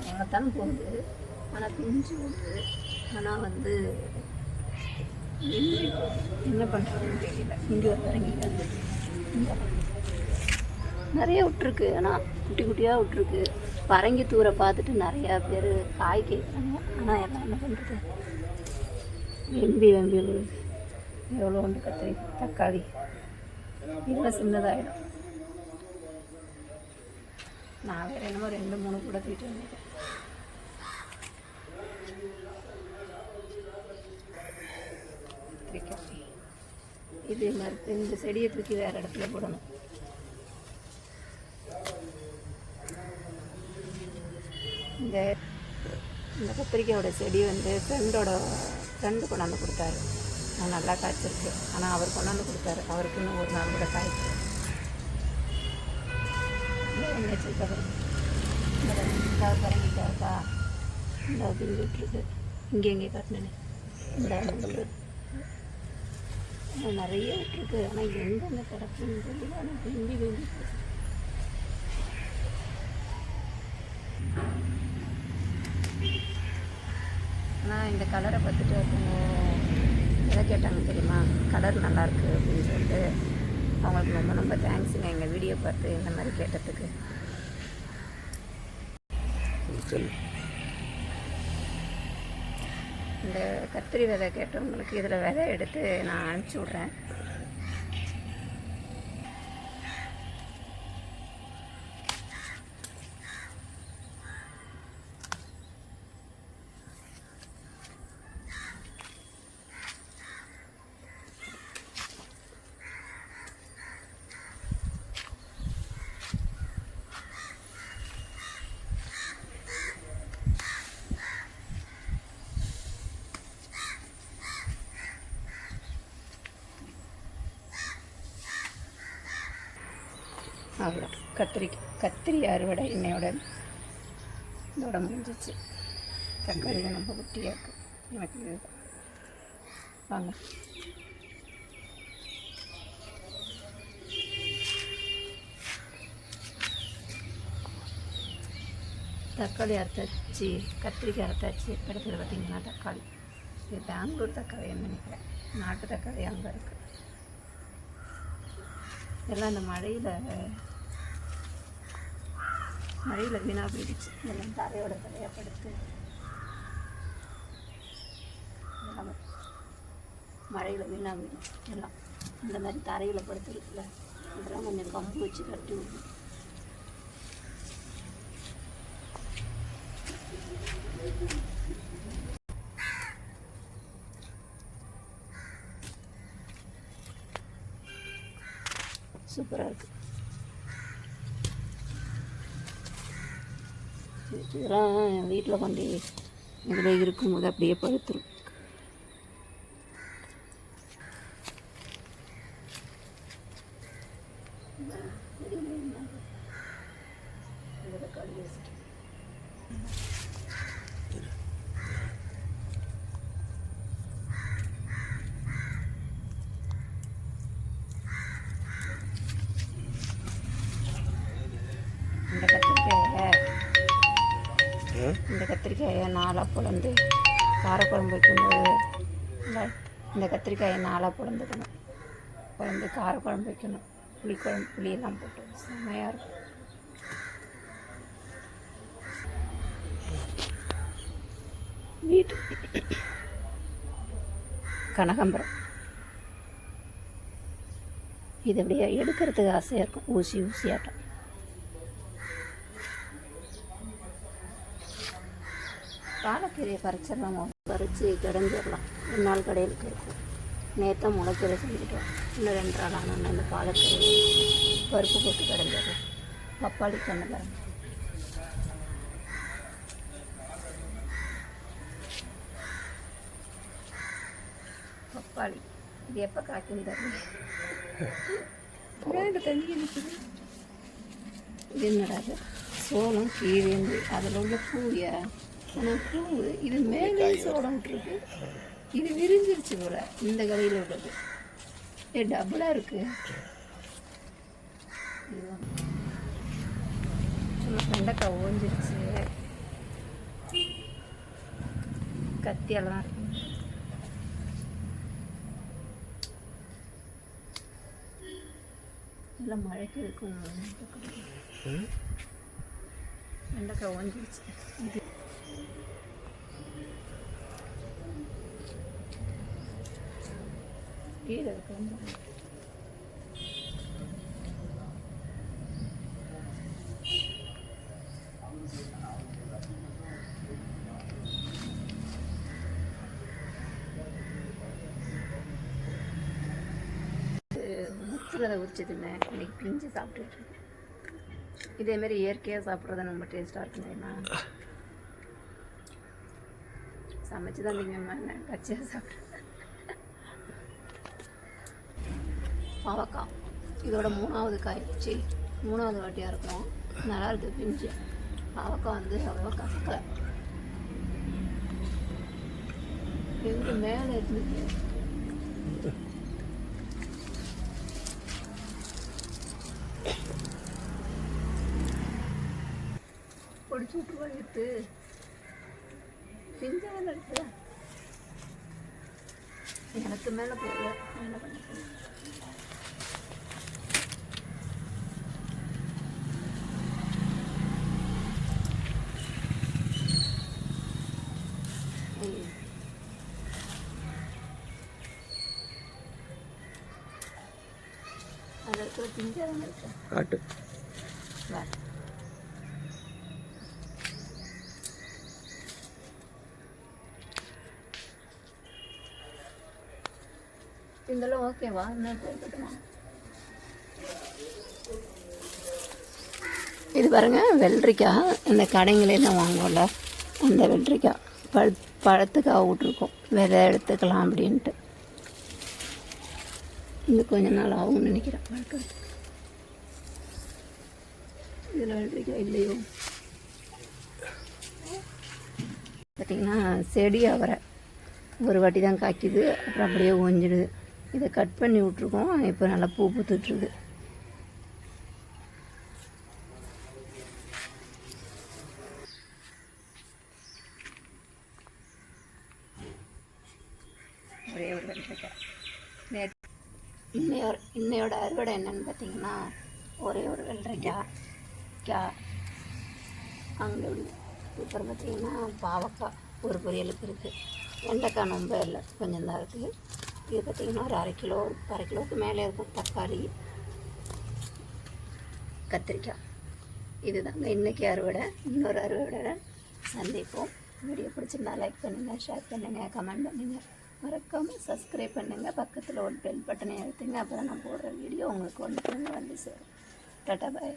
பரங்கி போகுது. ஆனால் பிஞ்சு போகுது. ஆனால் வந்து என்ன பண்ணுறதுன்னு தெரியல. இங்கே ஒரு பரங்கி வந்து நிறைய விட்ருக்கு ஆனால் குட்டி குட்டியாக விட்ருக்கு பரங்கி தூரை பார்த்துட்டு நிறையா பேர் காய் கேட்குறாங்க ஆனால் எல்லாம் என்ன பண்ணுறது வெம்பி வெம்பி எவ்வளோ உண்டு கத்திரி தக்காளி. இதெல்லாம் சின்னதாகிடும் நான் வேறு என்னமோ ரெண்டு மூணு கூட தூக்கிட்டு வந்துட்டேன். இது மறுத்து இந்த செடியை தூக்கி வேறு இடத்துல போடணும். இந்த இந்த கத்திரிக்காயோட செடி வந்து ஃப்ரெண்டோட ஃப்ரெண்டு கொண்டாந்து கொடுத்தாரு. நல்லா காய்ச்சிருக்கு. ஆனால் அவர் கொண்டாந்து கொடுத்தாரு. அவருக்கு இன்னும் ஒரு நாள் கூட காய்க்கு என்ன வச்சிருக்கா பாருங்க. இந்த பாருங்க, இருக்கா இந்த பிஞ்சு விட்டுருக்கு இங்கே எங்கே காட்டினேன் இந்த அனுபவம் நிறைய விட்டுருக்கு ஆனால் எங்கெங்க கிடக்குன்னு தெரியல ஆனால் விரும்பி விரும்பி ஆனால் இந்த கலரை பார்த்துட்டு எதை கேட்டாங்க தெரியுமா கலர் நல்லாயிருக்கு அப்படின்னு சொல்லிட்டு அவங்களுக்கு ரொம்ப ரொம்ப தேங்க்ஸுங்க எங்கள் வீடியோ பார்த்து இந்த மாதிரி கேட்டதுக்கு. இந்த கத்திரி விதை கேட்டவங்களுக்கு இதில் விதை எடுத்து நான் அனுப்பிச்சி விட்றேன். அவ்வளோ கத்திரி கத்திரி அறுவடை என்னையோட இதோட முடிஞ்சிச்சு. தக்காளி ரொம்ப குட்டியாக இருக்குது எனக்கு இது வாங்க. தக்காளி அறுத்தாச்சு கத்திரிக்காய் அறுத்தாச்சு கிடக்குது பார்த்தீங்கன்னா தக்காளி. இது பெங்களூர் தக்காளின்னு நினைக்கிறேன். நாட்டு தக்காளி அங்கே இருக்குது எல்லாம் இந்த மழையில் மழையில் வீணாக போயிடுச்சு. எல்லாம் தரையோட தரையாக படுத்து. மழையில் வீணாக போயிடுச்சு. எல்லாம் இந்த மாதிரி தரையில் படுத்துருக்குல்ல இதெல்லாம் கொஞ்சம் கம்பு வச்சு கட்டி விடும் சூப்பராக இருக்குது இதெல்லாம் வீட்டில் கொண்டு இதில் இருக்கும்போது அப்படியே பழுத்துரும் இந்த இந்த கத்திரிக்காயை நாலாக பிளந்து காரக்குழம்பு வைக்கும்போது இந்த இந்த கத்திரிக்காயை நாலாக பிளந்துக்கணும் பிளந்து காரக்குழம்பு வைக்கணும். புளிக்குழம்பு புளியெல்லாம் போட்டு. செம்மையாக இருக்கும். வீட்டு கனகாம்பரம். இது அப்படியே எடுக்கிறதுக்கு ஆசையாக இருக்கும். ஊசி ஊசியாட்டம். பாலக்கீரையை பறிச்சிடலாம் பறித்து கிடஞ்சிடலாம் ரெண்டு நாள் கடையிலுக்கு இருக்கும் நேற்று முளைக்கீரை செஞ்சுட்டோம் இன்னும் ரெண்டு நாள் ஆனால் இந்த பாலக்கீரை பருப்பு போட்டு கிடஞ்சிடலாம் பப்பாளி கண்ணு பாருங்க. பப்பாளி. இது எப்போ காய்க்கும் தரல தண்ணி நிற்குது இது என்னடா இது? சோளம் கீழேந்து அதில் உள்ள பூய. ஆனால் பூ இது மேலே சோட விட்டுருக்கு இது விரிஞ்சிருச்சு போல இந்த கடையில் உள்ளது. ஏ டபுளாக இருக்கு. சும்மா வெண்டைக்காய் ஓஞ்சிருச்சு. கத்தியெல்லாம் இருக்கு. இல்லை மழைக்கு இருக்கும். வெண்டைக்காய் ஓஞ்சிருச்சு. கீழே இருக்கு. முத்துறதை உரிச்சதுமே இன்னைக்கு பிஞ்சு சாப்பிட்டுட்டு இருக்கேன். இதேமாரி இயற்கையாக சாப்பிட்றது ரொம்ப டேஸ்ட்டாக இருக்கும் தெரியுமா? சமைச்சு தான் திங்க பச்சையாக சாப்பிட்றேன். பாவக்காய். இதோட மூணாவது காய் சி மூணாவது வாட்டியாக இருக்கும். நல்லா இருக்குது பிஞ்சு. பாவக்காய் வந்து அவ்வளோ கசக்கலை. இதுக்கு மேலே இருந்துச்சு பிடிச்சி விட்டுருவா எடுத்து பிஞ்சாக எடுத்து எனக்கு மேலே போகல நான் என்ன பண்ண போறேன்? ஐயோ. அது இருக்கிற பிஞ்சாக இருக்கு காட்டு வேற இதெல்லாம் ஓகேவா? இன்னும் இது பாருங்க வெள்ளரிக்காய். இந்த கடைங்களெல்லாம் வாங்குவோம்ல அந்த வெள்ளரிக்காய். பழ பழத்துக்காக விட்ருக்கோம் விதை எடுத்துக்கலாம் அப்படின்ட்டு. இன்னும் கொஞ்ச நாள் ஆகும்னு நினைக்கிறேன். பழக்கிறதுக்கு இதில் வெள்ளரிக்காய் இல்லையோ? பார்த்தீங்கன்னா செடி அவரை. ஒரு வாட்டி தான் காய்க்குது அப்புறம் அப்படியே ஓஞ்சிடுது. இதை கட் பண்ணி விட்ருக்கோம் இப்போ நல்லா பூ பூத்துட்ருக்கு ஒரே ஒரு வெள்ளரிக்காய் இன்னையோட இன்னையோட அறுவடை என்னன்னு பார்த்தீங்கன்னா ஒரே ஒரு வெள்ளரிக்காய் கா அங்கே அப்புறம் பார்த்தீங்கன்னா பாவக்காய் ஒரு பொரியலுக்கு இருக்குது வெண்டைக்காய் ரொம்ப இல்லை. கொஞ்சம் தான் இருக்குது இது பார்த்திங்கன்னா ஒரு அரை கிலோ அரை கிலோவுக்கு மேலே இருக்கும் தக்காளி கத்திரிக்காய். இதுதாங்க இன்றைக்கி அறுவடை. இன்னொரு அறுவடை சந்திப்போம். வீடியோ பிடிச்சிருந்தா லைக் பண்ணுங்கள் ஷேர் பண்ணுங்கள் கமெண்ட் பண்ணுங்கள் மறக்காமல் சப்ஸ்கிரைப் பண்ணுங்கள் பக்கத்தில் ஒரு பெல் பட்டனை எடுத்துங்க அப்போ நான் போடுற வீடியோ உங்களுக்கு ஒன்று வந்து சேரும். டாட்டா பாய்